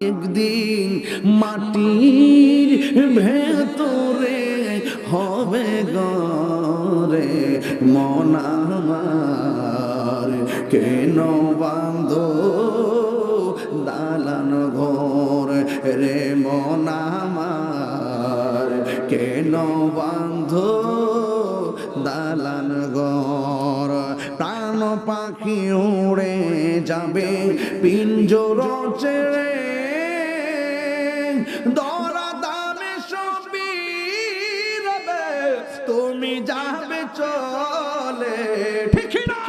একদিন মাটির ভেতরে হবে গরে মন আমার। কেন বান্ধ দালান ঘর রে মন আমার? কেন বান্ধ দালান ঘর? প্রাণ পাখি উড়ে যাবে, পিঞ্জর ছেড়ে তুমি যাবে চলে। ঠিক না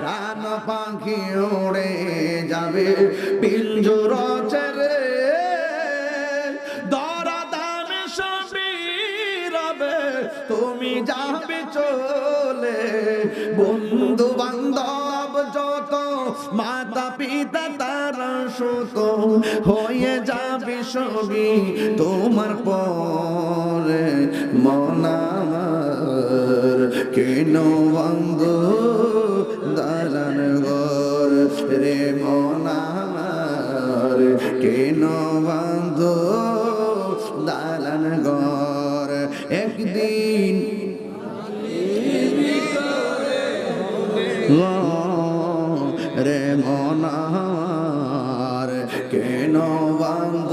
প্রাণ পাখি উড়ে যাবে পিঞ্জর ছেড়ে তুমি যাবে চলে। বন্ধু বান্ধব যত, মাতা পিতা তারা সুত হয়ে যাবে সবই তোমার পরে। মন কেন বন্ধ দালান ঘর রে মন আমার। কেন বন্ধ দালান ঘর একদিন রে মনার কেন বান্ধ